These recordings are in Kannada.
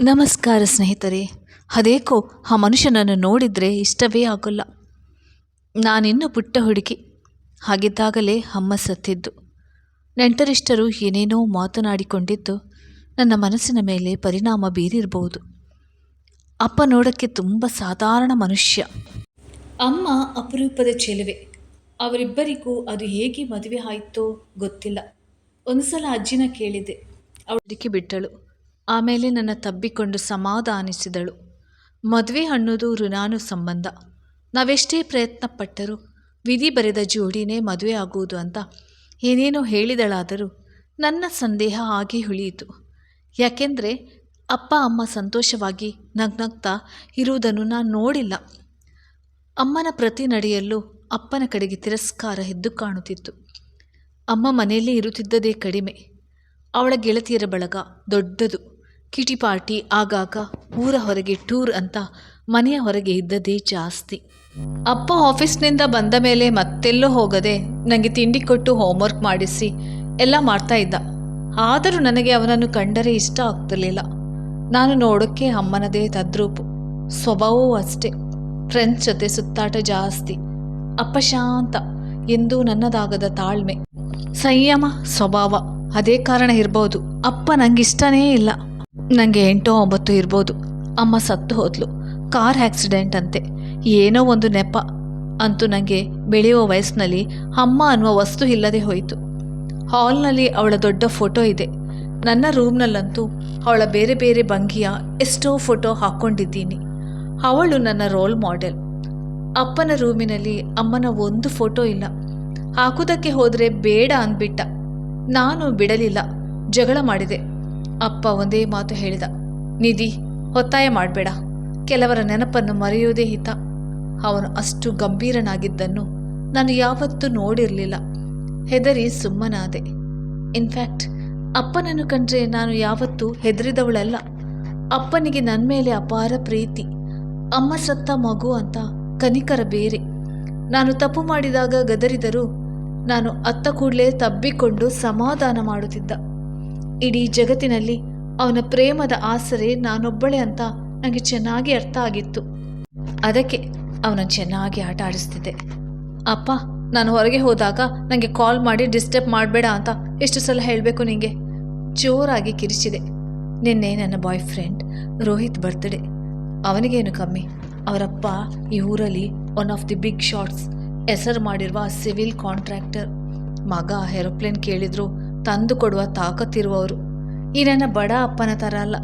ನಮಸ್ಕಾರ ಸ್ನೇಹಿತರೆ. ಅದೇಕೋ, ಆ ಮನುಷ್ಯನನ್ನು ನೋಡಿದರೆ ಇಷ್ಟವೇ ಆಗೋಲ್ಲ. ನಾನಿನ್ನೂ ಪುಟ್ಟ ಹುಡುಗಿ. ಹಾಗಿದ್ದಾಗಲೇ ಅಮ್ಮ ಸತ್ತಿದ್ದು. ನೆಂಟರಿಷ್ಟರು ಏನೇನೋ ಮಾತನಾಡಿಕೊಂಡಿದ್ದು ನನ್ನ ಮನಸ್ಸಿನ ಮೇಲೆ ಪರಿಣಾಮ ಬೀರಿರಬಹುದು ಅಪ್ಪ ನೋಡೋಕ್ಕೆ ತುಂಬ ಸಾಧಾರಣ ಮನುಷ್ಯ. ಅಮ್ಮ ಅಪರೂಪದ ಚೆಲುವೆ. ಅವರಿಬ್ಬರಿಗೂ ಅದು ಹೇಗೆ ಮದುವೆ ಆಯಿತೋ ಗೊತ್ತಿಲ್ಲ. ಒಂದು ಸಲ ಅಜ್ಜಿನ ಕೇಳಿದೆ ಅವಳಿಗೆ ಬಿಟ್ಟಳು. ಆಮೇಲೆ ನನ್ನ ತಬ್ಬಿಕೊಂಡು ಸಮಾಧಾನಿಸಿದಳು. ಮದುವೆ ಅನ್ನೋದು ಋಣಾನು ಸಂಬಂಧ ನಾವೆಷ್ಟೇ ಪ್ರಯತ್ನ ಪಟ್ಟರೂ ವಿಧಿ ಬರೆದ ಜೋಡಿನೇ ಮದುವೆ ಆಗುವುದು ಅಂತ ಏನೇನೋ ಹೇಳಿದಳಾದರೂ ನನ್ನ ಸಂದೇಹ ಹಾಗೆ ಉಳಿಯಿತು. ಯಾಕೆಂದರೆ ಅಪ್ಪ, ಅಮ್ಮ ಸಂತೋಷವಾಗಿ ನಗ್ನಗ್ತಾ ಇರುವುದನ್ನು ನಾನು ನೋಡಿಲ್ಲ. ಅಮ್ಮನ ಪ್ರತಿ ನಡೆಯಲ್ಲೂ ಅಪ್ಪನ ಕಡೆಗೆ ತಿರಸ್ಕಾರ ಎದ್ದು ಕಾಣುತ್ತಿತ್ತು. ಅಮ್ಮ ಮನೆಯಲ್ಲೇ ಇರುತ್ತಿದ್ದದೇ ಕಡಿಮೆ. ಅವಳ ಗೆಳತಿಯರ ಬಳಗ ದೊಡ್ಡದು. ಕಿಟಿ ಪಾರ್ಟಿ ಆಗಾಗ ಊರ ಹೊರಗೆ ಟೂರ್ ಅಂತ ಮನೆಯ ಹೊರಗೆ ಇದ್ದದೇ ಜಾಸ್ತಿ. ಅಪ್ಪ ಆಫೀಸ್ನಿಂದ ಬಂದ ಮೇಲೆ ಮತ್ತೆಲ್ಲೋ ಹೋಗದೆ ನನಗೆ ತಿಂಡಿ ಕೊಟ್ಟು ಹೋಮ್ವರ್ಕ್ ಮಾಡಿಸಿ ಎಲ್ಲ ಮಾಡ್ತಾ ಇದ್ದ. ಆದರೂ ನನಗೆ ಅವನನ್ನು ಕಂಡರೆ ಇಷ್ಟ ಆಗ್ತಿರಲಿಲ್ಲ. ನಾನು ನೋಡೋಕ್ಕೆ ಅಮ್ಮನದೇ ತದ್ರೂಪು. ಸ್ವಭಾವವೂ ಅಷ್ಟೇ. ಫ್ರೆಂಡ್ಸ್ ಜೊತೆ ಸುತ್ತಾಟ ಜಾಸ್ತಿ. ಅಪ್ಪ ಶಾಂತ, ಎಂದು ನನ್ನದಾಗದ ತಾಳ್ಮೆ. ಸಂಯಮ, ಸ್ವಭಾವ, ಅದೇ ಕಾರಣ ಇರ್ಬೋದು. ಅಪ್ಪ ನಂಗೆ ಇಷ್ಟನೇ ಇಲ್ಲ. ನನಗೆ ಎಂಟೋ ಒಂಬತ್ತು ಇರ್ಬೋದು. ಅಮ್ಮ ಸತ್ತು ಹೋದ್ಲು. ಕಾರ್ ಆಕ್ಸಿಡೆಂಟ್ ಅಂತೆ. ಏನೋ ಒಂದು ನೆಪ ಅಂತೂ ನನಗೆ ಬೆಳೆಯುವ ವಯಸ್ಸಿನಲ್ಲಿ ಅಮ್ಮ ಅನ್ನುವ ವಸ್ತು ಇಲ್ಲದೆ ಹೋಯಿತು. ಹಾಲ್ನಲ್ಲಿ ಅವಳ ದೊಡ್ಡ ಫೋಟೋ ಇದೆ. ನನ್ನ ರೂಮ್ನಲ್ಲಂತೂ ಅವಳ ಬೇರೆ ಬೇರೆ ಭಂಗಿಯ ಎಷ್ಟೋ ಫೋಟೋ ಹಾಕ್ಕೊಂಡಿದ್ದೀನಿ. ಅವಳು ನನ್ನ ರೋಲ್ ಮಾಡೆಲ್. ಅಪ್ಪನ ರೂಮಿನಲ್ಲಿ ಅಮ್ಮನ ಒಂದು ಫೋಟೋ ಇಲ್ಲ. ಹಾಕೋದಕ್ಕೆ ಹೋದರೆ ಬೇಡ ಅಂದ್ಬಿಟ್ಟ. ನಾನು ಬಿಡಲಿಲ್ಲ. ಜಗಳ ಮಾಡಿದೆ. ಅಪ್ಪ ಒಂದೇ ಮಾತು ಹೇಳಿದ. ನಿಧಿ, ಒತ್ತಾಯ ಮಾಡಬೇಡ. ಕೆಲವರ ನೆನಪನ್ನು ಮರೆಯುವುದೇ ಹಿತ. ಅವನು ಅಷ್ಟು ಗಂಭೀರನಾಗಿದ್ದನ್ನು ನಾನು ಯಾವತ್ತೂ ನೋಡಿರಲಿಲ್ಲ. ಹೆದರಿ ಸುಮ್ಮನಾದೆ. ಇನ್ಫ್ಯಾಕ್ಟ್ ಅಪ್ಪನನ್ನು ಕಂಡ್ರೆ ನಾನು ಯಾವತ್ತೂ ಹೆದರಿದವಳಲ್ಲ. ಅಪ್ಪನಿಗೆ ನನ್ನ ಮೇಲೆ ಅಪಾರ ಪ್ರೀತಿ. ಅಮ್ಮ ಸತ್ತ ಮಗು ಅಂತ ಕನಿಕರ ಬೇರೆ. ನಾನು ತಪ್ಪು ಮಾಡಿದಾಗ ಗದರಿದರೂ. ನಾನು ಅತ್ತ ಕೂಡಲೇ ತಬ್ಬಿಕೊಂಡು ಸಮಾಧಾನ ಮಾಡುತ್ತಿದ್ದ. ಇಡೀ ಜಗತ್ತಿನಲ್ಲಿ ಅವನ ಪ್ರೇಮದ ಆಸರೆ ನಾನೊಬ್ಬಳೆ ಅಂತ ನನಗೆ ಚೆನ್ನಾಗಿ ಅರ್ಥ ಆಗಿತ್ತು. ಅದಕ್ಕೆ ಅವನ ಚೆನ್ನಾಗಿ ಆಟ ಆಡಿಸ್ತಿದ್ದೆ. ಅಪ್ಪ, ನಾನು ಹೊರಗೆ ಹೋದಾಗ ನನಗೆ ಕಾಲ್ ಮಾಡಿ ಡಿಸ್ಟರ್ಬ್ ಮಾಡಬೇಡ ಅಂತ ಎಷ್ಟು ಸಲ ಹೇಳಬೇಕು ನಿಂಗೆ? ಜೋರಾಗಿ ಕಿರಿಚಿದೆ. ನಿನ್ನೆ ನನ್ನ ಬಾಯ್ ಫ್ರೆಂಡ್ ರೋಹಿತ್ ಬರ್ತ್ಡೇ. ಅವನಿಗೇನು ಕಮ್ಮಿ? ಅವರಪ್ಪ ಈ ಊರಲ್ಲಿ one of the big shots ಹೆಸರು ಮಾಡಿರುವ ಸಿವಿಲ್ ಕಾಂಟ್ರಾಕ್ಟರ್. ಮಗ ಏರೋಪ್ಲೇನ್ ಕೇಳಿದ್ರು ತಂದು ಕೊಡುವ ತಾಕತ್ತಿರುವವರು. ಈ ನನ್ನ ಬಡ ಅಪ್ಪನ ಥರ ಅಲ್ಲ.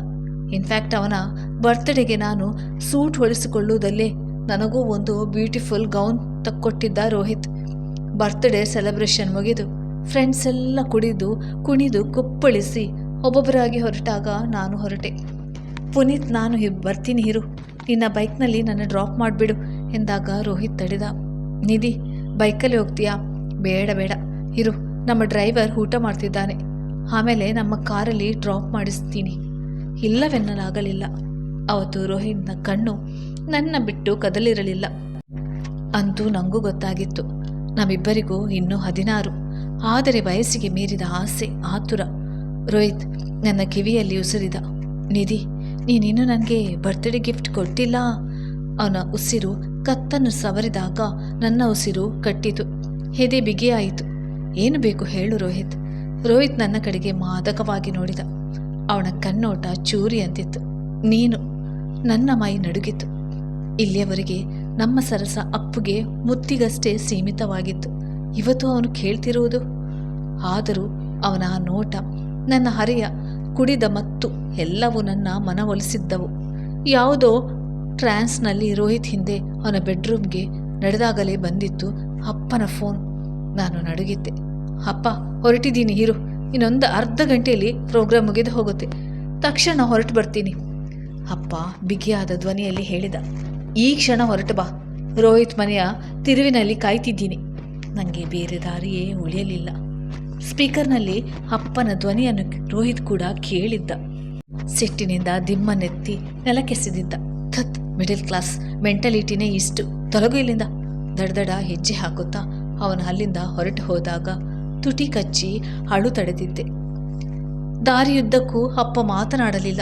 ಇನ್ಫ್ಯಾಕ್ಟ್ ಅವನ ಬರ್ತ್ಡೇಗೆ ನಾನು ಸೂಟ್ ಹೊಲಿಸಿಕೊಳ್ಳುವುದಲ್ಲೇ ನನಗೂ ಒಂದು ಬ್ಯೂಟಿಫುಲ್ ಗೌನ್ ತಕ್ಕೊಟ್ಟಿದ್ದ ರೋಹಿತ್. ಬರ್ತ್ಡೇ ಸೆಲೆಬ್ರೇಷನ್ ಮುಗಿದು ಫ್ರೆಂಡ್ಸ್ ಎಲ್ಲ ಕುಡಿದು, ಕುಣಿದು, ಕುಪ್ಪಳಿಸಿ ಒಬ್ಬೊಬ್ಬರಾಗಿ ಹೊರಟಾಗ ನಾನು ಹೊರಟೆ. ಪುನೀತ್, ನಾನು ಬರ್ತೀನಿ ಇರು. ನಿನ್ನ ಬೈಕ್ನಲ್ಲಿ ನನ್ನ ಡ್ರಾಪ್ ಮಾಡಿಬಿಡು ಎಂದಾಗ ರೋಹಿತ್ ತಡೆದ. ನಿಧಿ ಬೈಕಲ್ಲಿ ಹೋಗ್ತೀಯಾ? ಬೇಡ ಬೇಡ. ಇರು. ನಮ್ಮ ಡ್ರೈವರ್ ಊಟ ಮಾಡ್ತಿದ್ದಾನೆ. ಆಮೇಲೆ ನಮ್ಮ ಕಾರಲ್ಲಿ ಡ್ರಾಪ್ ಮಾಡಿಸ್ತೀನಿ. ಇಲ್ಲವೆನ್ನಲಾಗಲಿಲ್ಲ. ಅವತ್ತು ರೋಹಿತ್ನ ಕಣ್ಣು ನನ್ನ ಬಿಟ್ಟು ಕದಲಿರಲಿಲ್ಲ. ಅಂತೂ ನನಗೂ ಗೊತ್ತಾಗಿತ್ತು. ನಮ್ಮಿಬ್ಬರಿಗೂ ಇನ್ನೂ ಹದಿನಾರು. ಆದರೆ ವಯಸ್ಸಿಗೆ ಮೀರಿದ ಆಸೆ ಆತುರ. ರೋಹಿತ್ ನನ್ನ ಕಿವಿಯಲ್ಲಿ ಉಸಿರಿದ. ನಿಧಿ, ನೀನಿನ್ನು ನನಗೆ ಬರ್ತ್ಡೇ ಗಿಫ್ಟ್ ಕೊಟ್ಟಿಲ್ಲ ಅವನ ಉಸಿರು ಕತ್ತನ್ನು ಸವರಿದಾಗ ನನ್ನ ಉಸಿರು ಕಟ್ಟಿತು. ಎದೆ ಬಿಗಿಯಾಯಿತು. ಏನು ಬೇಕು ಹೇಳು ರೋಹಿತ್. ರೋಹಿತ್ ನನ್ನ ಕಡೆಗೆ ಮಾದಕವಾಗಿ ನೋಡಿದ. ಅವನ ಕಣ್ಣೋಟ ಚೂರಿ ಅಂತಿತ್ತು ನೀನು, ನನ್ನ ಮೈ ನಡುಗಿತು ಇಲ್ಲಿಯವರೆಗೆ ನಮ್ಮ ಸರಸ ಅಪ್ಪುಗೆ ಮುತ್ತಿಗಷ್ಟೇ ಸೀಮಿತವಾಗಿತ್ತು. ಇವತ್ತು ಅವನು ಕೇಳ್ತಿರುವುದು? ಆದರೂ ಅವನ ಆ ನೋಟ, ನನ್ನ ಹರೆಯ ಕುಡಿದ ಮತ್ತು ಎಲ್ಲವೂ ನನ್ನ ಮನವೊಲಿಸಿದ್ದವು. ಯಾವುದೋ ಟ್ರಾನ್ಸ್ನಲ್ಲಿ ರೋಹಿತ್ ಹಿಂದೆ ಅವನ ಬೆಡ್ರೂಮ್ಗೆ ನಡೆದಾಗಲೇ ಬಂದಿತ್ತು ಅಪ್ಪನ ಫೋನ್. ನಾನು ನಡುಗಿದ್ದೆ. ಅಪ್ಪ, ಹೊರಟಿದ್ದೀನಿ, ಇರು. ಇನ್ನೊಂದು ಅರ್ಧ ಗಂಟೆಯಲ್ಲಿ ಪ್ರೋಗ್ರಾಮ್ ಮುಗಿದು ಹೋಗುತ್ತೆ. ತಕ್ಷಣ ಹೊರಟು ಬರ್ತೀನಿ. ಅಪ್ಪ, ಬಿಗಿಯಾದ ಧ್ವನಿಯಲ್ಲಿ ಹೇಳಿದ, ಈ ಕ್ಷಣ ಹೊರಟು ಬಾ. ರೋಹಿತ್ ಮನೆಯ ತಿರುವಿನಲ್ಲಿ ಕಾಯ್ತಿದ್ದೀನಿ. ನನಗೆ ಬೇರೆ ದಾರಿಯೇ ಉಳಿಯಲಿಲ್ಲ. ಸ್ಪೀಕರ್ನಲ್ಲಿ ಅಪ್ಪನ ಧ್ವನಿಯನ್ನು ರೋಹಿತ್ ಕೂಡ ಕೇಳಿದ್ದ. ಸಿಟ್ಟಿನಿಂದ ದಿಮ್ಮನೆತ್ತಿ ನೆಲಕ್ಕೆಸೆದಿದ್ದ. ಥತ್, ಮಿಡಲ್ ಕ್ಲಾಸ್ ಮೆಂಟಲಿಟಿನೇ ಇಷ್ಟು. ತೊಲಗು ಇಲ್ಲಿಂದ. ದಡದಡ ಹೆಜ್ಜೆ ಹಾಕುತ್ತಾ ಅವನು ಅಲ್ಲಿಂದ ಹೊರಟು ಹೋದಾಗ ತುಟಿ ಕಚ್ಚಿ ಅಳು ತಡೆದಿದ್ದೆ. ದಾರಿಯುದ್ದಕ್ಕೂ ಅಪ್ಪ ಮಾತನಾಡಲಿಲ್ಲ.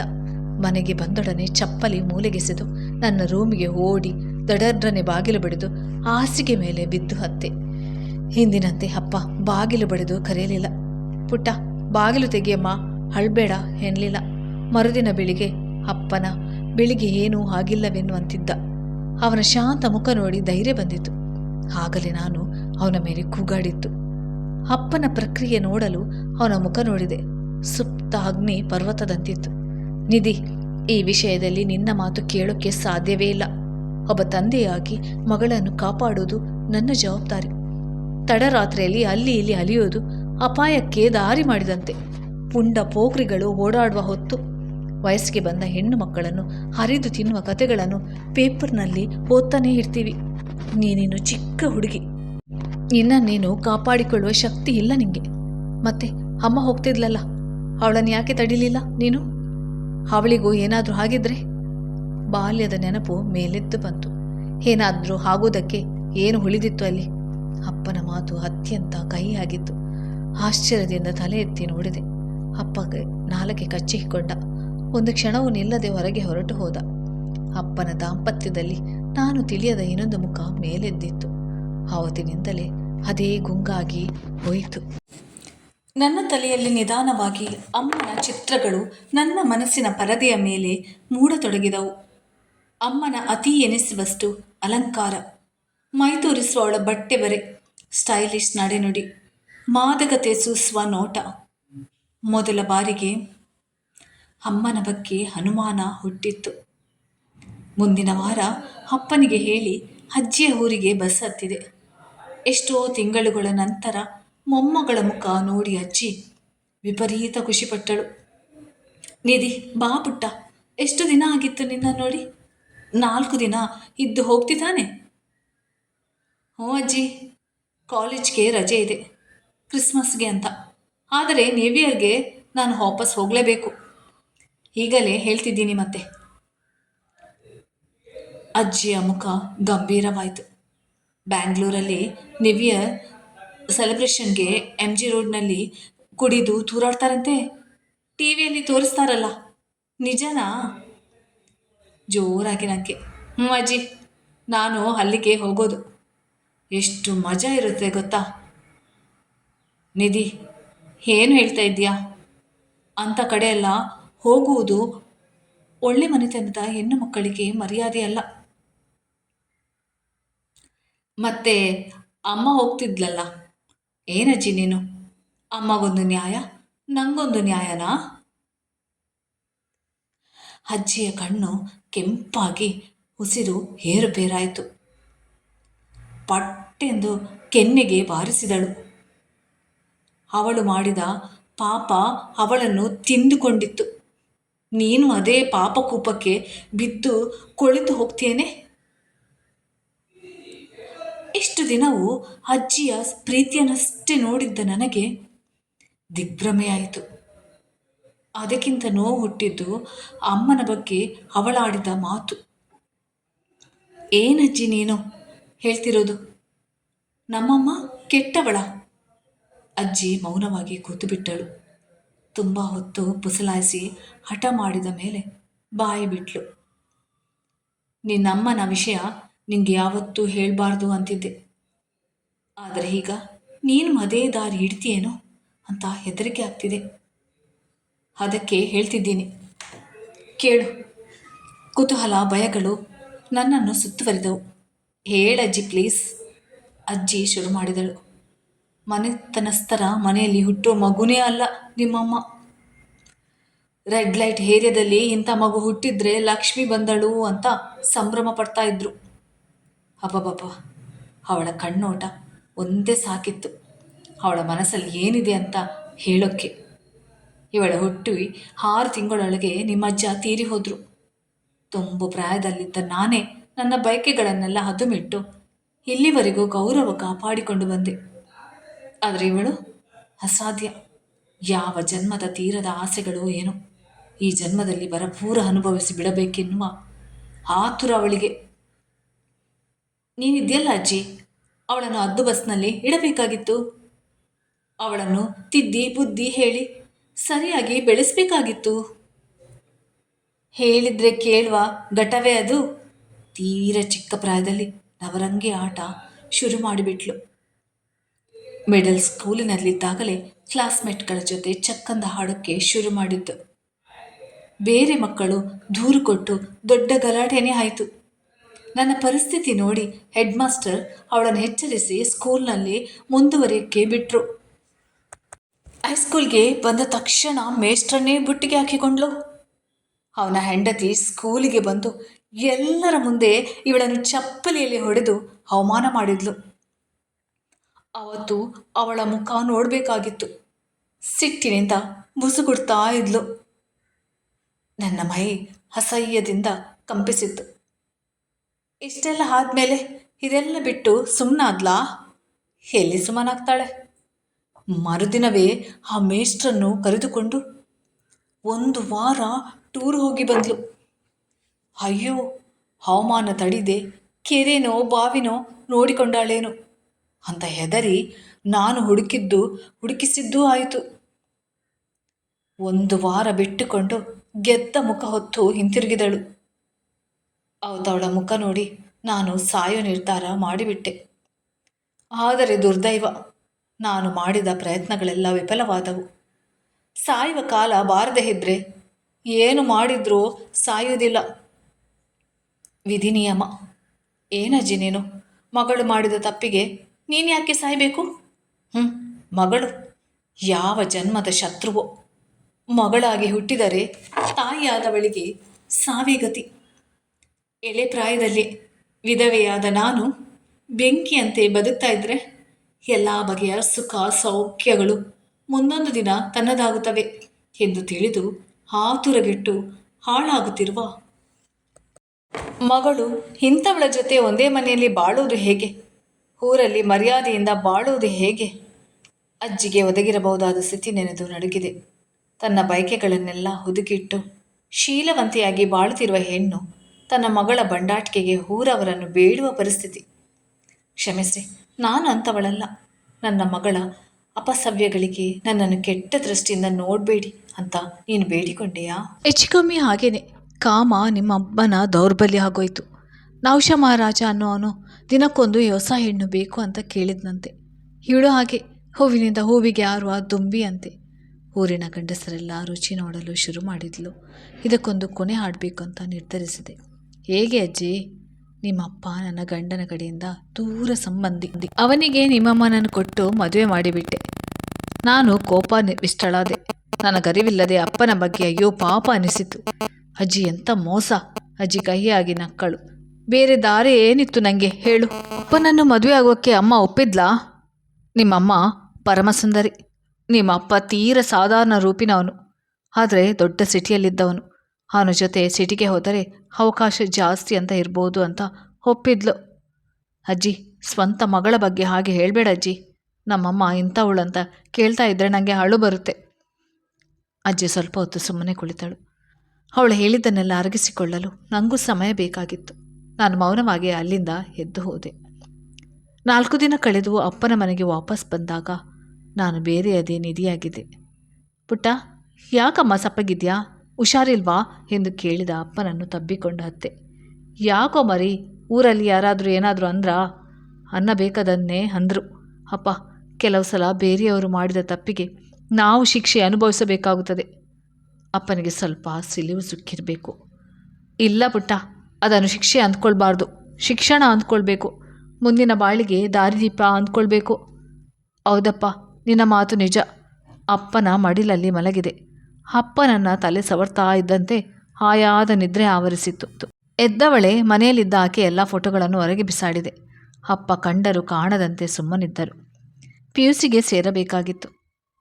ಮನೆಗೆ ಬಂದೊಡನೆ ಚಪ್ಪಲಿ ಮೂಲೆಗೆಸೆದು ನನ್ನ ರೂಮಿಗೆ ಓಡಿ ದಡರ್ರನೆ ಬಾಗಿಲು ಬಡಿದು ಹಾಸಿಗೆ ಮೇಲೆ ಬಿದ್ದು ಹತ್ತೆ. ಹಿಂದಿನಂತೆ ಅಪ್ಪ ಬಾಗಿಲು ಬಡಿದು ಕರೆಯಲಿಲ್ಲ. ಪುಟ್ಟ, ಬಾಗಿಲು ತೆಗೆಯಮ್ಮ, ಅಳ್ಬೇಡ ಎನ್ನಲಿಲ್ಲ ಮರುದಿನ ಬೆಳಿಗ್ಗೆ ಅಪ್ಪನ ಬೆಳಿಗ್ಗೆ ಏನೂ ಆಗಿಲ್ಲವೆನ್ನುವಂತಿದ್ದ. ಅವನ ಶಾಂತ ಮುಖ ನೋಡಿ ಧೈರ್ಯ ಬಂದಿತು ಆಗಲೇ ನಾನು ಅವನ ಮೇಲೆ ಕೂಗಾಡಿತ್ತು ಅಪ್ಪನ ಪ್ರಕ್ರಿಯೆ ನೋಡಲು ಅವನ ಮುಖ ನೋಡಿದೆ. ಸುಪ್ತ ಅಗ್ನಿ ಪರ್ವತದಂತಿತ್ತು. ನಿಧಿ, ಈ ವಿಷಯದಲ್ಲಿ ನಿನ್ನ ಮಾತು ಕೇಳೋಕ್ಕೆ ಸಾಧ್ಯವೇ ಇಲ್ಲ. ಒಬ್ಬ ತಂದೆಯಾಗಿ ಮಗಳನ್ನು ಕಾಪಾಡುವುದು ನನ್ನ ಜವಾಬ್ದಾರಿ. ತಡರಾತ್ರಿಯಲ್ಲಿ ಅಲ್ಲಿ ಇಲ್ಲಿ ಅಲಿಯೋದು ಅಪಾಯಕ್ಕೆ ದಾರಿ ಮಾಡಿದಂತೆ. ಪುಂಡ ಪೋಖ್ರಿಗಳು ಓಡಾಡುವ ಹೊತ್ತು ವಯಸ್ಸಿಗೆ ಬಂದ ಹೆಣ್ಣು ಮಕ್ಕಳನ್ನು ಹರಿದು ತಿನ್ನುವ ಕಥೆಗಳನ್ನು ಪೇಪರ್ನಲ್ಲಿ ಓದ್ತಾನೇ ಇರ್ತೀವಿ. ನೀನಿನ್ನು ಚಿಕ್ಕ ಹುಡುಗಿ. ನಿನ್ನ ನೀನು ಕಾಪಾಡಿಕೊಳ್ಳುವ ಶಕ್ತಿ ಇಲ್ಲ ನಿಂಗೆ. ಮತ್ತೆ ಅಮ್ಮ ಹೋಗ್ತಿದ್ಲಲ್ಲ, ಅವಳನ್ನು ಯಾಕೆ ತಡಿಲಿಲ್ಲ ನೀನು? ಅವಳಿಗೂ ಏನಾದರೂ ಆಗಿದ್ರೆ ಬಾಲ್ಯದ ನೆನಪು ಮೇಲೆದ್ದು ಬಂತು. ಏನಾದರೂ ಆಗೋದಕ್ಕೆ ಏನು ಉಳಿದಿತ್ತು ಅಲ್ಲಿ? ಅಪ್ಪನ ಮಾತು ಅತ್ಯಂತ ಕಹಿಯಾಗಿತ್ತು. ಆಶ್ಚರ್ಯದಿಂದ ತಲೆ ಎತ್ತಿ ನೋಡಿದೆ. ಅಪ್ಪಗೆ ನಾಲಕ್ಕೆ ಕಚ್ಚಿಕೊಂಡ ಒಂದು ಕ್ಷಣವೂ ನಿಲ್ಲದೆ ಹೊರಗೆ ಹೊರಟು ಹೋದ. ಅಪ್ಪನ ದಾಂಪತ್ಯದಲ್ಲಿ ನಾನು ತಿಳಿಯದ ಇನ್ನೊಂದು ಮುಖ ಮೇಲೆದ್ದಿತ್ತು. ಆವತ್ತಿನಿಂದಲೇ ಅದೇ ಗುಂಗಾಗಿ ಹೋಯಿತು. ನನ್ನ ತಲೆಯಲ್ಲಿ ನಿಧಾನವಾಗಿ ಅಮ್ಮನ ಚಿತ್ರಗಳು ನನ್ನ ಮನಸ್ಸಿನ ಪರದೆಯ ಮೇಲೆ ಮೂಡತೊಡಗಿದವು. ಅಮ್ಮನ ಅತಿ ಎನಿಸುವಷ್ಟು ಅಲಂಕಾರ. ಮೈ ತೋರಿಸುವ ಅವಳ ಬಟ್ಟೆ ಬರೆ, ಸ್ಟೈಲಿಶ್ ನಡೆನುಡಿ ಮಾದಕತೆ ಸೂಸುವ ನೋಟ. ಮೊದಲ ಬಾರಿಗೆ ಅಮ್ಮನ ಬಗ್ಗೆ ಅನುಮಾನ ಹುಟ್ಟಿತ್ತು. ಮುಂದಿನ ವಾರ ಅಪ್ಪನಿಗೆ ಹೇಳಿ ಅಜ್ಜಿಯ ಊರಿಗೆ ಬಸ್ ಹತ್ತಿದೆ. ಎಷ್ಟೋ ತಿಂಗಳುಗಳ ನಂತರ ಮೊಮ್ಮಗಳ ಮುಖ ನೋಡಿ ಅಜ್ಜಿ ವಿಪರೀತ ಖುಷಿಪಟ್ಟಳು ನಿಧಿ, ಬಾ ಪುಟ್ಟ, ಎಷ್ಟು ದಿನ ಆಗಿತ್ತು ನಿನ್ನ ನೋಡಿ? ನಾಲ್ಕು ದಿನ ಇದ್ದು ಹೋಗ್ತಿದ್ದಾನೆ? ಹ್ಞೂ ಅಜ್ಜಿ, ಕಾಲೇಜ್ಗೆ ರಜೆ ಇದೆ, ಕ್ರಿಸ್ಮಸ್ಗೆ ಅಂತ. ಆದರೆ ನ್ಯೂ ಇಯರ್ಗೆ ನಾನು ವಾಪಸ್ ಹೋಗಲೇಬೇಕು. ಈಗಲೇ ಹೇಳ್ತಿದ್ದೀನಿ ಮತ್ತೆ. ಅಜ್ಜಿಯ ಮುಖ ಗಂಭೀರವಾಯಿತು. ಬ್ಯಾಂಗ್ಳೂರಲ್ಲಿ ನ್ಯೂ ಇಯರ್ ಸೆಲೆಬ್ರೇಷನ್ಗೆ ಎಂ ಜಿ ರೋಡ್ನಲ್ಲಿ ಕುಡಿದು ತೂರಾಡ್ತಾರಂತೆ. ಟಿ ವಿಯಲ್ಲಿ ತೋರಿಸ್ತಾರಲ್ಲ. ನಿಜನಾ? ಜೋರಾಗಿ ನನಗೆ ಹ್ಞೂ ಅಜ್ಜಿ ನಾನು ಅಲ್ಲಿಗೆ ಹೋಗೋದು. ಎಷ್ಟು ಮಜಾ ಇರುತ್ತೆ ಗೊತ್ತಾ? ನಿಧಿ, ಏನು ಹೇಳ್ತಾ ಇದ್ದೀಯಾ? ಅಂಥ ಕಡೆಯೆಲ್ಲ ಹೋಗುವುದು ಒಳ್ಳೆ ಮನೆತನದ ಹೆಣ್ಣು ಮಕ್ಕಳಿಗೆ ಮರ್ಯಾದೆ ಅಲ್ಲ ಮತ್ತೆ ಅಮ್ಮ ಹೋಗ್ತಿದ್ಲಲ್ಲ ಏನಜ್ಜಿ ನೀನು? ಅಮ್ಮಗೊಂದು ನ್ಯಾಯ, ನಂಗೊಂದು ನ್ಯಾಯನಾ? ಅಜ್ಜಿಯ ಕಣ್ಣು ಕೆಂಪಾಗಿ ಉಸಿರು ಏರುಪೇರಾಯಿತು ಪಟ್ಟೆಂದು ಕೆನ್ನೆಗೆ ಬಾರಿಸಿದಳು. ಅವಳು ಮಾಡಿದ ಪಾಪ ಅವಳನ್ನು ತಿಂದುಕೊಂಡಿತ್ತು. ನೀನು ಅದೇ ಪಾಪಕೂಪಕ್ಕೆ ಬಿದ್ದು ಕೊಳಿತು ಹೋಗ್ತೇನೆ? ಇಷ್ಟು ದಿನವೂ ಅಜ್ಜಿಯ ಪ್ರೀತಿಯನ್ನಷ್ಟೇ ನೋಡಿದ್ದ ನನಗೆ ದಿಗ್ಭ್ರಮೆಯಾಯಿತು. ಅದಕ್ಕಿಂತ ನೋವು ಹುಟ್ಟಿದ್ದು ಅಮ್ಮನ ಬಗ್ಗೆ ಅವಳಾಡಿದ ಮಾತು. ಏನಜ್ಜಿ ನೀನು? ಹೇಳ್ತಿರೋದು? ನಮ್ಮಮ್ಮ ಕೆಟ್ಟವಳ? ಅಜ್ಜಿ ಮೌನವಾಗಿ ಕೂತುಬಿಟ್ಟಳು. ತುಂಬ ಹೊತ್ತು ಪುಸಲಾಯಿಸಿ ಹಠ ಮಾಡಿದ ಮೇಲೆ ಬಾಯಿ ಬಿಟ್ಲು. ನಿನ್ನಮ್ಮನ ವಿಷಯ ನಿಂಗೆ ಯಾವತ್ತೂ ಹೇಳಬಾರ್ದು ಅಂತಿದ್ದೆ. ಆದರೆ ಈಗ ನೀನು ಅದೇ ದಾರಿ ಹಿಡ್ತೀಯೇನೋ ಅಂತ ಹೆದರಿಕೆ ಆಗ್ತಿದೆ. ಅದಕ್ಕೆ ಹೇಳ್ತಿದ್ದೀನಿ. ಕೇಳು. ಕುತೂಹಲ, ಭಯಗಳು ನನ್ನನ್ನು ಸುತ್ತುವರಿದವು. ಹೇಳಜ್ಜಿ ಪ್ಲೀಸ್. ಅಜ್ಜಿ ಶುರು ಮಾಡಿದಳು. ಮನೆತನಸ್ಥರ ಮನೆಯಲ್ಲಿ ಹುಟ್ಟೋ ಮಗುನೇ ಅಲ್ಲ ನಿಮ್ಮಮ್ಮ. ರೆಡ್ ಲೈಟ್ ಏರಿಯಾದಲ್ಲಿ ಇಂಥ ಮಗು ಹುಟ್ಟಿದ್ರೆ ಲಕ್ಷ್ಮಿ ಬಂದಳು ಅಂತ ಸಂಭ್ರಮ ಪಡ್ತಾ ಇದ್ರು. ಅಬ್ಬಬ್ಬಬ್ಬ ಅವಳ ಕಣ್ಣೋಟ ಒಂದೇ ಸಾಕಿತ್ತು. ಅವಳ ಮನಸ್ಸಲ್ಲಿ ಏನಿದೆ ಅಂತ ಹೇಳೋಕ್ಕೆ. ಇವಳ ಹುಟ್ಟು ಆರು ತಿಂಗಳೊಳಗೆ ನಿಮ್ಮಜ್ಜ ತೀರಿ ಹೋದರು. ತುಂಬು ಪ್ರಾಯದಲ್ಲಿದ್ದ ನಾನೇ ನನ್ನ ಬಯಕೆಗಳನ್ನೆಲ್ಲ ಹದುಮಿಟ್ಟು ಇಲ್ಲಿವರೆಗೂ ಗೌರವ ಕಾಪಾಡಿಕೊಂಡು ಬಂದೆ. ಆದರೆ ಇವಳು ಅಸಾಧ್ಯ. ಯಾವ ಜನ್ಮದ ತೀರದ ಆಸೆಗಳು ಏನು. ಈ ಜನ್ಮದಲ್ಲಿ ಬರಪೂರ ಅನುಭವಿಸಿ ಬಿಡಬೇಕೆನ್ನುವ ಆತುರ ಅವಳಿಗೆ. ನೀನಿದೆಯಲ್ಲ ಅಜ್ಜಿ? ಅವಳನ್ನು ಅದ್ದು ಬಸ್ನಲ್ಲಿ ಇಡಬೇಕಾಗಿತ್ತು. ಅವಳನ್ನು ತಿದ್ದಿ ಬುದ್ಧಿ ಹೇಳಿ ಸರಿಯಾಗಿ ಬೆಳೆಸಬೇಕಾಗಿತ್ತು. ಹೇಳಿದ್ರೆ ಕೇಳುವ ಘಟವೇ ಅದು? ತೀರ ಚಿಕ್ಕ ಪ್ರಾಯದಲ್ಲಿ ನವರಂಗಿ ಆಟ ಶುರು ಮಾಡಿಬಿಟ್ಲು. ಮಿಡಲ್ ಸ್ಕೂಲಿನಲ್ಲಿದ್ದಾಗಲೇ ಕ್ಲಾಸ್ಮೇಟ್ಗಳ ಜೊತೆ ಚಕ್ಕಂದ ಹಾಡೋಕ್ಕೆ ಶುರು ಮಾಡಿದ್ದು. ಬೇರೆ ಮಕ್ಕಳು ದೂರು ಕೊಟ್ಟು ದೊಡ್ಡ ಗಲಾಟೆನೇ ಆಯಿತು. ನನ್ನ ಪರಿಸ್ಥಿತಿ ನೋಡಿ ಹೆಡ್ ಮಾಸ್ಟರ್ ಅವಳನ್ನು ಎಚ್ಚರಿಸಿ ಸ್ಕೂಲ್ನಲ್ಲಿ ಮುಂದುವರಿಯಕ್ಕೆ ಬಿಟ್ಟರು ಹೈಸ್ಕೂಲ್ಗೆ ಬಂದ ತಕ್ಷಣ ಮೇಸ್ಟ್ರನ್ನೇ ಬುಟ್ಟಿಗೆ ಹಾಕಿಕೊಂಡ್ಲು ಅವನ ಹೆಂಡತಿ ಸ್ಕೂಲಿಗೆ ಬಂದು ಎಲ್ಲರ ಮುಂದೆ ಇವಳನ್ನು ಚಪ್ಪಲಿಯಲ್ಲಿ ಹೊಡೆದು ಅವಮಾನ ಮಾಡಿದ್ಲು. ಅವತ್ತು ಅವಳ ಮುಖ ನೋಡಬೇಕಾಗಿತ್ತು. ಸಿಟ್ಟಿನಿಂದ ಮುಸುಗುಡ್ತಾ ಇದ್ಲು. ನನ್ನ ಮೈ ಅಸಹ್ಯದಿಂದ ಕಂಪಿಸಿತ್ತು. ಇಷ್ಟೆಲ್ಲ ಆದಮೇಲೆ ಇದೆಲ್ಲ ಬಿಟ್ಟು ಸುಮ್ಮನಾದ್ಲಾ ಎಲ್ಲಿ ಸುಮ್ಮನಾಗ್ತಾಳೆ? ಮರುದಿನವೇ ಆ ಮೇಷ್ಟ್ರನ್ನು ಕರೆದುಕೊಂಡು ಒಂದು ವಾರ ಟೂರ್ ಹೋಗಿ ಬಂದ್ಲು. ಅಯ್ಯೋ, ಹವಾಮಾನ ತಡಿದೆ, ಕೆರೆನೋ ಬಾವಿನೋ ನೋಡಿಕೊಂಡಾಳೇನು? ಅಂತ ಹೆದರಿ ನಾನು ಹುಡುಕಿದ್ದು, ಹುಡುಕಿಸಿದ್ದೂ ಆಯಿತು. ಒಂದು ವಾರ ಬಿಟ್ಟುಕೊಂಡು ಗೆದ್ದ ಮುಖ ಹೊತ್ತು ಹಿಂತಿರುಗಿದಳು. ಅವತವಳ ಮುಖ ನೋಡಿ ನಾನು ಸಾಯೋ ನಿರ್ಧಾರ ಮಾಡಿಬಿಟ್ಟೆ. ಆದರೆ ದುರ್ದೈವ, ನಾನು ಮಾಡಿದ ಪ್ರಯತ್ನಗಳೆಲ್ಲ ವಿಫಲವಾದವು. ಸಾಯುವ ಕಾಲ ಬಾರದೆ ಇದ್ರೆ ಏನು ಮಾಡಿದ್ರೂ ಸಾಯುವುದಿಲ್ಲ. ವಿಧಿ ನಿಯಮ ಏನಜ್ಜಿ ನೀನು, ಮಗಳು ಮಾಡಿದ ತಪ್ಪಿಗೆ ನೀನು ಯಾಕೆ ಸಾಯಬೇಕು? ಹ್ಞೂ ಮಗಳು, ಯಾವ ಜನ್ಮದ ಶತ್ರುವೋ? ಮಗಳಾಗಿ ಹುಟ್ಟಿದರೆ ತಾಯಿಯಾದವಳಿಗೆ ಸಾವೇ ಗತಿ. ಎಳೆ ಪ್ರಾಯದಲ್ಲಿ ವಿಧವೆಯಾದ ನಾನು ಬೆಂಕಿಯಂತೆ ಬದುಕ್ತಾ ಇದ್ದರೆ ಎಲ್ಲ ಬಗೆಯ ಸುಖ ಸೌಖ್ಯಗಳು ಮುಂದೊಂದು ದಿನ ತನ್ನದಾಗುತ್ತವೆ ಎಂದು ತಿಳಿದು ಆತುರಗೆಟ್ಟು ಹಾಳಾಗುತ್ತಿರುವ ಮಗಳು ಇಂಥವಳ ಜೊತೆ ಒಂದೇ ಮನೆಯಲ್ಲಿ ಬಾಳುವುದು ಹೇಗೆ? ಊರಲ್ಲಿ ಮರ್ಯಾದೆಯಿಂದ ಬಾಳುವುದು ಹೇಗೆ? ಅಜ್ಜಿಗೆ ಒದಗಿರಬಹುದಾದ ಸ್ಥಿತಿ ನೆನೆದು ನಡುಗಿದೆ. ತನ್ನ ಬಯಕೆಗಳನ್ನೆಲ್ಲ ಹುದುಗಿಟ್ಟು ಶೀಲವಂತೆಯಾಗಿ ಬಾಳುತ್ತಿರುವ ಹೆಣ್ಣು ತನ್ನ ಮಗಳ ಬಂಡಾಟಿಕೆಗೆ ಊರವರನ್ನು ಬೇಡುವ ಪರಿಸ್ಥಿತಿ. ಕ್ಷಮಿಸಿ ನಾನು ಅಂಥವಳಲ್ಲ ನನ್ನ ಮಗಳ ಅಪಸವ್ಯಗಳಿಗೆ ನನ್ನನ್ನು ಕೆಟ್ಟ ದೃಷ್ಟಿಯಿಂದ ನೋಡಬೇಡಿ ಅಂತ ನೀನು ಬೇಡಿಕೊಂಡೆಯಾ? ಹೆಚ್ಚು ಹಾಗೇನೆ. ಕಾಮ ನಿಮ್ಮ ಅಬ್ಬನ ದೌರ್ಬಲ್ಯ ಆಗೋಯ್ತು. ನೌಶ ಮಹಾರಾಜ ಅನ್ನೋವನು ದಿನಕ್ಕೊಂದು ಹೊಸ ಹೆಣ್ಣು ಬೇಕು ಅಂತ ಕೇಳಿದ್ನಂತೆ. ಇವಳು ಹಾಗೆ, ಹೂವಿನಿಂದ ಹೂವಿಗೆ ಆರುವ ದುಂಬಿ ಅಂತೆ. ಊರಿನ ಗಂಡಸರೆಲ್ಲ ರುಚಿ ನೋಡಲು ಶುರು ಮಾಡಿದ್ಲು. ಇದಕ್ಕೊಂದು ಕೊನೆ ಹಾಡಬೇಕು ಅಂತ ನಿರ್ಧರಿಸಿದೆ. ಹೇಗೆ ಅಜ್ಜಿ? ನಿಮ್ಮಪ್ಪ ನನ್ನ ಗಂಡನ ಕಡೆಯಿಂದ ದೂರ ಸಂಬಂಧಿ ಅವನಿಗೆ ನಿಮ್ಮಮ್ಮನನ್ನು ಕೊಟ್ಟು ಮದುವೆ ಮಾಡಿಬಿಟ್ಟೆ. ನಾನು ಕೋಪ ವಿಷ್ಟಳಾದೆ. ನನಗರಿವಿಲ್ಲದೆ ಅಪ್ಪನ ಬಗ್ಗೆ ಅಯ್ಯೋ ಪಾಪ ಅನಿಸಿತು. ಅಜ್ಜಿ ಎಂಥ ಮೋಸ. ಅಜ್ಜಿ ಕಹಿಯಾಗಿ ನಕ್ಕಳು. ಬೇರೆ ದಾರಿ ಏನಿತ್ತು ನನಗೆ ಹೇಳು. ಅಪ್ಪನನ್ನು ಮದುವೆ ಆಗೋಕ್ಕೆ ಅಮ್ಮ ಒಪ್ಪಿದ್ಲಾ? ನಿಮ್ಮಮ್ಮ ಪರಮಸುಂದರಿ. ನಿಮ್ಮಪ್ಪ ತೀರ ಸಾಧಾರಣ ರೂಪಿನವನು. ಆದರೆ ದೊಡ್ಡ ಸಿಟಿಯಲ್ಲಿದ್ದವನು. ಅವನ ಜೊತೆ ಸಿಟಿಗೆ ಹೋದರೆ ಅವಕಾಶ ಜಾಸ್ತಿ ಅಂತ ಇರ್ಬೋದು ಅಂತ ಒಪ್ಪಿದ್ಲು. ಅಜ್ಜಿ, ಸ್ವಂತ ಮಗಳ ಬಗ್ಗೆ ಹಾಗೆ ಹೇಳಬೇಡ ಅಜ್ಜಿ. ನಮ್ಮಮ್ಮ ಇಂಥವಳು ಅಂತ ಕೇಳ್ತಾ ಇದ್ದರೆ ನನಗೆ ಅಳು ಬರುತ್ತೆ. ಅಜ್ಜಿ ಸ್ವಲ್ಪ ಹೊತ್ತು ಸುಮ್ಮನೆ ಕುಳಿತಳು. ಅವಳು ಹೇಳಿದ್ದನ್ನೆಲ್ಲ ಅರಗಿಸಿಕೊಳ್ಳಲು ನನಗೂ ಸಮಯ ಬೇಕಾಗಿತ್ತು. ನಾನು ಮೌನವಾಗಿ ಅಲ್ಲಿಂದ ಎದ್ದು ಹೋದೆ. ನಾಲ್ಕು ದಿನ ಕಳೆದು ಅಪ್ಪನ ಮನೆಗೆ ವಾಪಸ್ ಬಂದಾಗ ನಾನು ಬೇರೆ ಅದೇ ನಿಧಿಯಾಗಿದೆ. ಪುಟ್ಟ, ಯಾಕಮ್ಮ ಸಪ್ಪಗಿದ್ಯಾ? ಹುಷಾರಿಲ್ವಾ? ಎಂದು ಕೇಳಿದ ಅಪ್ಪನನ್ನು ತಬ್ಬಿಕೊಂಡು ಹತ್ತೆ ಯಾಕೋ ಮರಿ, ಊರಲ್ಲಿ ಯಾರಾದರೂ ಏನಾದರೂ ಅಂದ್ರಾ? ಅನ್ನ ಬೇಕಾದನ್ನೇ ಅಂದರು. ಅಪ್ಪ, ಕೆಲವು ಸಲ ಬೇರೆಯವರು ಮಾಡಿದ ತಪ್ಪಿಗೆ ನಾವು ಶಿಕ್ಷೆ ಅನುಭವಿಸಬೇಕಾಗುತ್ತದೆ. ಅಪ್ಪನಿಗೆ ಸ್ವಲ್ಪ ಸಿಲಿವು ಸುಕ್ಕಿರಬೇಕು. ಇಲ್ಲ ಪುಟ್ಟ, ಅದನ್ನು ಶಿಕ್ಷೆ ಅಂದ್ಕೊಳ್ಬಾರ್ದು. ಶಿಕ್ಷಣ ಅಂದ್ಕೊಳ್ಬೇಕು. ಮುಂದಿನ ಬಾಳಿಗೆ ದಾರಿದೀಪ ಅಂದ್ಕೊಳ್ಬೇಕು. ಹೌದಪ್ಪ, ನಿನ್ನ ಮಾತು ನಿಜ. ಅಪ್ಪನ ಮಡಿಲಲ್ಲಿ ಮಲಗಿದೆ. ಅಪ್ಪನನ್ನು ತಲೆ ಸವರ್ತಾ ಇದ್ದಂತೆ ಹಾಯಾದ ನಿದ್ರೆ ಆವರಿಸಿತ್ತು. ಎದ್ದವಳೆ ಮನೆಯಲ್ಲಿದ್ದ ಆಕೆ ಎಲ್ಲ ಫೋಟೋಗಳನ್ನು ಹೊರಗೆ ಬಿಸಾಡಿದೆ. ಅಪ್ಪ ಕಂಡರು ಕಾಣದಂತೆ ಸುಮ್ಮನಿದ್ದರು. ಪಿ ಯು ಸಿಗೆ ಸೇರಬೇಕಾಗಿತ್ತು.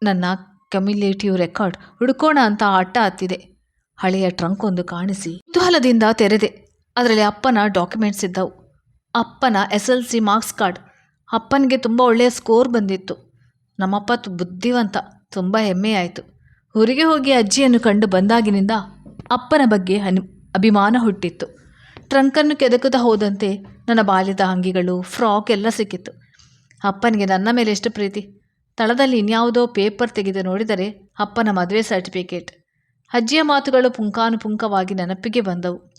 ನನ್ನ ಕಮ್ಯುಲೇಟಿವ್ ರೆಕಾರ್ಡ್ ಹುಡುಕೋಣ ಅಂತ ಆಟ ಹತ್ತಿದೆ. ಹಳೆಯ ಟ್ರಂಕ್ ಒಂದು ಕಾಣಿಸಿ ಕುತೂಹಲದಿಂದ ತೆರೆದೆ. ಅದರಲ್ಲಿ ಅಪ್ಪನ ಡಾಕ್ಯುಮೆಂಟ್ಸ್ ಇದ್ದವು. ಅಪ್ಪನ S L C marks card. ಅಪ್ಪನಿಗೆ ತುಂಬ ಒಳ್ಳೆಯ ಸ್ಕೋರ್ ಬಂದಿತ್ತು. ನಮ್ಮಪ್ಪ ಬುದ್ಧಿವಂತ, ತುಂಬ ಹೆಮ್ಮೆಯಾಯಿತು ಊರಿಗೆ ಹೋಗಿ ಅಜ್ಜಿಯನ್ನು ಕಂಡು ಬಂದಾಗಿನಿಂದ ಅಪ್ಪನ ಬಗ್ಗೆ ಅನು ಅಭಿಮಾನ ಹುಟ್ಟಿತ್ತು. ಟ್ರಂಕನ್ನು ಕೆದಕುತ್ತಾ ಹೋದಂತೆ ನನ್ನ ಬಾಲ್ಯದ ಅಂಗಿಗಳು, ಫ್ರಾಕ್ ಎಲ್ಲ ಸಿಕ್ಕಿತ್ತು. ಅಪ್ಪನಿಗೆ ನನ್ನ ಮೇಲೆ ಎಷ್ಟು ಪ್ರೀತಿ. ತಳದಲ್ಲಿ ಇನ್ಯಾವುದೋ ಪೇಪರ್ ತೆಗೆದು ನೋಡಿದರೆ ಅಪ್ಪನ ಮದುವೆ ಸರ್ಟಿಫಿಕೇಟ್. ಅಜ್ಜಿಯ ಮಾತುಗಳು ಪುಂಕಾನುಪುಂಕವಾಗಿ ನೆನಪಿಗೆ ಬಂದವು.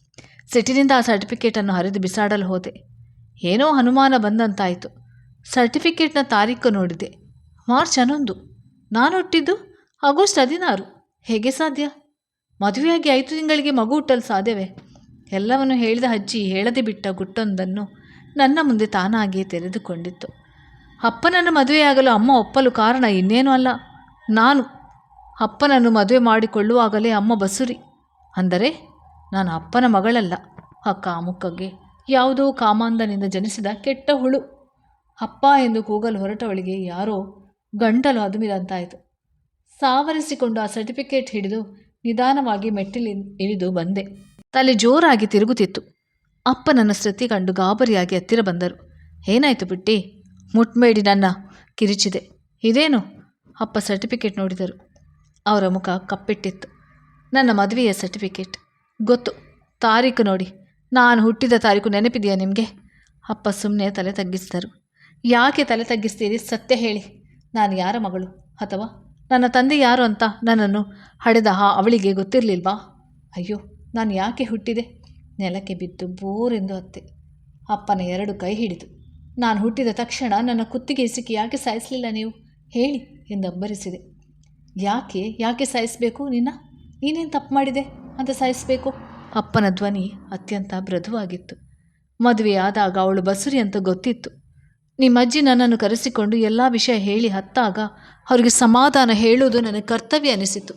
ಸಿಟಿನಿಂದ ಆ ಸರ್ಟಿಫಿಕೇಟನ್ನು ಹರಿದು ಬಿಸಾಡಲು ಹೋದೆ. ಏನೋ ಅನುಮಾನ ಬಂದಂತಾಯಿತು. ಸರ್ಟಿಫಿಕೇಟ್ನ ತಾರೀಕು ನೋಡಿದೆ. ಮಾರ್ಚ್ ಹನ್ನೊಂದು. ನಾನು ಹುಟ್ಟಿದ್ದು ಆಗಸ್ಟ್ ಹದಿನಾರು. ಹೇಗೆ ಸಾಧ್ಯ? ಮದುವೆಯಾಗಿ ಐದು ತಿಂಗಳಿಗೆ ಮಗು ಹುಟ್ಟಲು ಸಾಧ್ಯವೇ? ಎಲ್ಲವನ್ನು ಹೇಳಿದ ಅಜ್ಜಿ ಹೇಳದೆ ಬಿಟ್ಟ ಗುಟ್ಟೊಂದನ್ನು ನನ್ನ ಮುಂದೆ ತಾನಾಗಿಯೇ ತೆರೆದುಕೊಂಡಿತ್ತು. ಅಪ್ಪನನ್ನು ಮದುವೆಯಾಗಲು ಅಮ್ಮ ಒಪ್ಪಲು ಕಾರಣ ಇನ್ನೇನೂ ಅಲ್ಲ. ನಾನು ಅಪ್ಪನನ್ನು ಮದುವೆ ಮಾಡಿಕೊಳ್ಳುವಾಗಲೇ ಅಮ್ಮ ಬಸುರಿ. ಅಂದರೆ ನಾನು ಅಪ್ಪನ ಮಗಳಲ್ಲ. ಅಕ್ಕ ಮುಕ್ಕಗೆ ಯಾವುದೋ ಕಾಮಾಂಧನಿಂದ ಜನಿಸಿದ ಕೆಟ್ಟ ಹುಳು. ಅಪ್ಪ ಎಂದು ಕೂಗಲು ಹೊರಟವಳಿಗೆ ಯಾರೋ ಗಂಟಲು ಅದುಮಿದಂತಾಯಿತು. ಸಾವರಿಸಿಕೊಂಡು ಆ ಸರ್ಟಿಫಿಕೇಟ್ ಹಿಡಿದು ನಿಧಾನವಾಗಿ ಮೆಟ್ಟಿಲಿ ಇಳಿದು ಬಂದೆ. ತಲೆ ಜೋರಾಗಿ ತಿರುಗುತ್ತಿತ್ತು. ಅಪ್ಪ ನನ್ನ ಸ್ಥಿತಿ ಕಂಡು ಗಾಬರಿಯಾಗಿ ಹತ್ತಿರ ಬಂದರು. ಏನಾಯಿತು ಬಿಟ್ಟಿ? ಮುಟ್ಬೇಡಿ ನನ್ನ, ಕಿರಿಚಿದೆ. ಇದೇನು? ಅಪ್ಪ ಸರ್ಟಿಫಿಕೇಟ್ ನೋಡಿದರು. ಅವರ ಮುಖ ಕಪ್ಪಿಟ್ಟಿತ್ತು. ನನ್ನ ಮದುವೆಯ ಸರ್ಟಿಫಿಕೇಟ್ ಗೊತ್ತು. ತಾರೀಕು ನೋಡಿ. ನಾನು ಹುಟ್ಟಿದ ತಾರೀಕು ನೆನಪಿದೆಯಾ ನಿಮಗೆ? ಅಪ್ಪ ಸುಮ್ಮನೆ ತಲೆ ತಗ್ಗಿಸಿದರು. ಯಾಕೆ ತಲೆ ತಗ್ಗಿಸ್ತೀರಿ? ಸತ್ಯ ಹೇಳಿ. ನಾನು ಯಾರ ಮಗಳು ಅಥವಾ ನನ್ನ ತಂದೆ ಯಾರು ಅಂತ ನನ್ನನ್ನು ಹಡೆದ ಆ ಅವಳಿಗೆ ಗೊತ್ತಿರಲಿಲ್ವಾ? ಅಯ್ಯೋ, ನಾನು ಯಾಕೆ ಹುಟ್ಟಿದೆ? ನೆಲಕ್ಕೆ ಬಿದ್ದು ಬೋರೆಂದು ಅತ್ತೆ. ಅಪ್ಪನ ಎರಡು ಕೈ ಹಿಡಿದು, ನಾನು ಹುಟ್ಟಿದ ತಕ್ಷಣ ನನ್ನ ಕುತ್ತಿಗೆ ಸಿಕ್ಕಿ ಯಾಕೆ ಸಾಯಿಸಲಿಲ್ಲ ನೀವು? ಹೇಳಿ ಎಂದು ಅಬ್ಬರಿಸಿದೆ. ಯಾಕೆ ಯಾಕೆ ಸಾಯಿಸಬೇಕು ನಿನ್ನ? ನೀನೇನು ತಪ್ಪು ಮಾಡಿದೆ ಅಂತ ಸಾಯಿಸಬೇಕು? ಅಪ್ಪನ ಧ್ವನಿ ಅತ್ಯಂತ ಮೃದುವಾಗಿತ್ತು. ಮದುವೆಯಾದಾಗ ಅವಳು ಬಸುರಿ ಅಂತ ಗೊತ್ತಿತ್ತು. ನಿಮ್ಮಜ್ಜಿ ನನ್ನನ್ನು ಕರೆಸಿಕೊಂಡು ಎಲ್ಲ ವಿಷಯ ಹೇಳಿ ಹತ್ತಾಗ ಅವರಿಗೆ ಸಮಾಧಾನ ಹೇಳುವುದು ನನಗೆ ಕರ್ತವ್ಯ ಅನಿಸಿತು.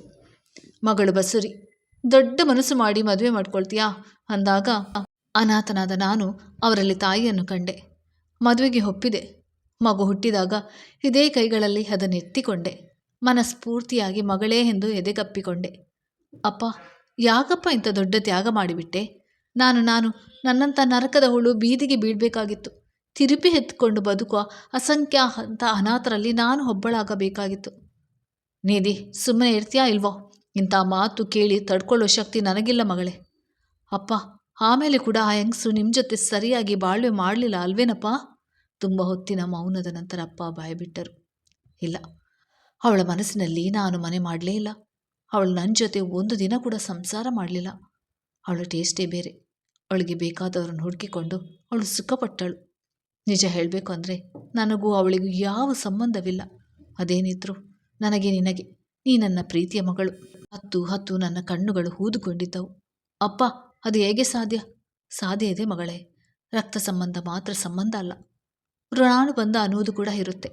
ಮಗಳು ಬಸುರಿ ದೊಡ್ಡ ಮನಸ್ಸು ಮಾಡಿ ಮದುವೆ ಮಾಡ್ಕೊಳ್ತೀಯಾ? ಅಂದಾಗ, ಅನಾಥನಾದ ನಾನು ಅವರಲ್ಲಿ ತಾಯಿಯನ್ನು ಕಂಡೆ. ಮದುವೆಗೆ ಒಪ್ಪಿದೆ. ಮಗು ಹುಟ್ಟಿದಾಗ ಇದೇ ಕೈಗಳಲ್ಲಿ ಅದನ್ನೆತ್ತಿಕೊಂಡೆ ಮನಸ್ಫೂರ್ತಿಯಾಗಿ ಮಗಳೇ ಎಂದು ಎದೆಗಪ್ಪಿಕೊಂಡೆ. ಅಪ್ಪ, ಯಾಕಪ್ಪ ಇಂಥ ದೊಡ್ಡ ತ್ಯಾಗ ಮಾಡಿಬಿಟ್ಟೆ? ನಾನು ನಾನು ನನ್ನಂಥ ನರಕದ ಹುಳು ಬೀದಿಗೆ ಬೀಳಬೇಕಾಗಿತ್ತು. ತಿರುಪಿ ಎತ್ಕೊಂಡು ಬದುಕುವ ಅಸಂಖ್ಯಾತ ಅನಾಥರಲ್ಲಿ ನಾನು ಒಬ್ಬಳಾಗಬೇಕಾಗಿತ್ತು. ನೀದಿ ಸುಮ್ಮನೆ ಇರ್ತೀಯಾ ಇಲ್ವೋ? ಇಂಥ ಮಾತು ಕೇಳಿ ತಡ್ಕೊಳ್ಳೋ ಶಕ್ತಿ ನನಗಿಲ್ಲ ಮಗಳೇ. ಅಪ್ಪ, ಆಮೇಲೆ ಕೂಡ ಆ ಹೆಂಗಸು ನಿಮ್ಮ ಜೊತೆ ಸರಿಯಾಗಿ ಬಾಳ್ವೆ ಮಾಡಲಿಲ್ಲ ಅಲ್ವೇನಪ್ಪ? ತುಂಬ ಹೊತ್ತಿನ ಮೌನದ ನಂತರ ಅಪ್ಪ ಬಾಯ್ಬಿಟ್ಟರು. ಇಲ್ಲ, ಅವಳ ಮನಸ್ಸಿನಲ್ಲಿ ನಾನು ಮನೆ ಮಾಡಲೇ ಇಲ್ಲ. ಅವಳು ನನ್ನ ಜೊತೆ ಒಂದು ದಿನ ಕೂಡ ಸಂಸಾರ ಮಾಡಲಿಲ್ಲ. ಅವಳ ಟೇಸ್ಟೇ ಬೇರೆ. ಅವಳಿಗೆ ಬೇಕಾದವರನ್ನು ಹುಡುಕಿಕೊಂಡು ಅವಳು ಸುಖಪಟ್ಟಳು. ನಿಜ ಹೇಳಬೇಕು ಅಂದರೆ ನನಗೂ ಅವಳಿಗೂ ಯಾವ ಸಂಬಂಧವಿಲ್ಲ. ಅದೇನಿದ್ರು ನನಗೆ ನಿನಗೆ, ನೀ ನನ್ನ ಪ್ರೀತಿಯ ಮಗಳು. ಹತ್ತು ಹತ್ತು ನನ್ನ ಕಣ್ಣುಗಳು ಹೂದುಕೊಂಡಿದ್ದವು. ಅಪ್ಪ, ಅದು ಹೇಗೆ ಸಾಧ್ಯ? ಸಾಧ್ಯ ಇದೆ ಮಗಳೇ. ರಕ್ತ ಸಂಬಂಧ ಮಾತ್ರ ಸಂಬಂಧ ಅಲ್ಲ. ಋಣಾನುಬಂಧ ಅನ್ನುವುದು ಕೂಡ ಇರುತ್ತೆ.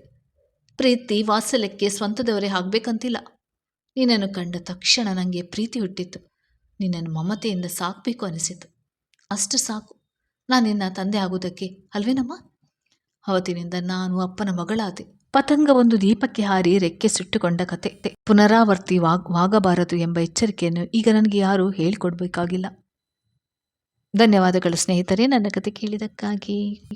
ಪ್ರೀತಿ ವಾತ್ಸಲ್ಯಕ್ಕೆ ಸ್ವಂತದವರೇ ಆಗಬೇಕಂತಿಲ್ಲ. ನಿನ್ನನ್ನು ಕಂಡ ತಕ್ಷಣ ನನಗೆ ಪ್ರೀತಿ ಹುಟ್ಟಿತ್ತು. ನಿನ್ನನ್ನು ಮಮತೆಯಿಂದ ಸಾಕಬೇಕು ಅನಿಸಿತು. ಅಷ್ಟು ಸಾಕು. ನಾನು ನಿನ್ನ ತಂದೆ ಆಗುವುದಕ್ಕೆ ಅಲ್ವೇನಮ್ಮ? ಅವತ್ತಿನಿಂದ ನಾನು ಅಪ್ಪನ ಮಗಳಾದೆ. ಪತಂಗ ಒಂದು ದೀಪಕ್ಕೆ ಹಾರಿ ರೆಕ್ಕೆ ಸುಟ್ಟುಕೊಂಡ ಕತೆ. ಪುನರಾವರ್ತಿ ವಾಗ್, ವಾಗಬಾರದು ಎಂಬ ಎಚ್ಚರಿಕೆಯನ್ನು ಈಗ ನನಗೆ ಯಾರೂ ಹೇಳಿಕೊಡ್ಬೇಕಾಗಿಲ್ಲ. ಧನ್ಯವಾದಗಳು ಸ್ನೇಹಿತರೆ, ನನ್ನ ಕತೆ ಕೇಳಿದ್ದಕ್ಕಾಗಿ.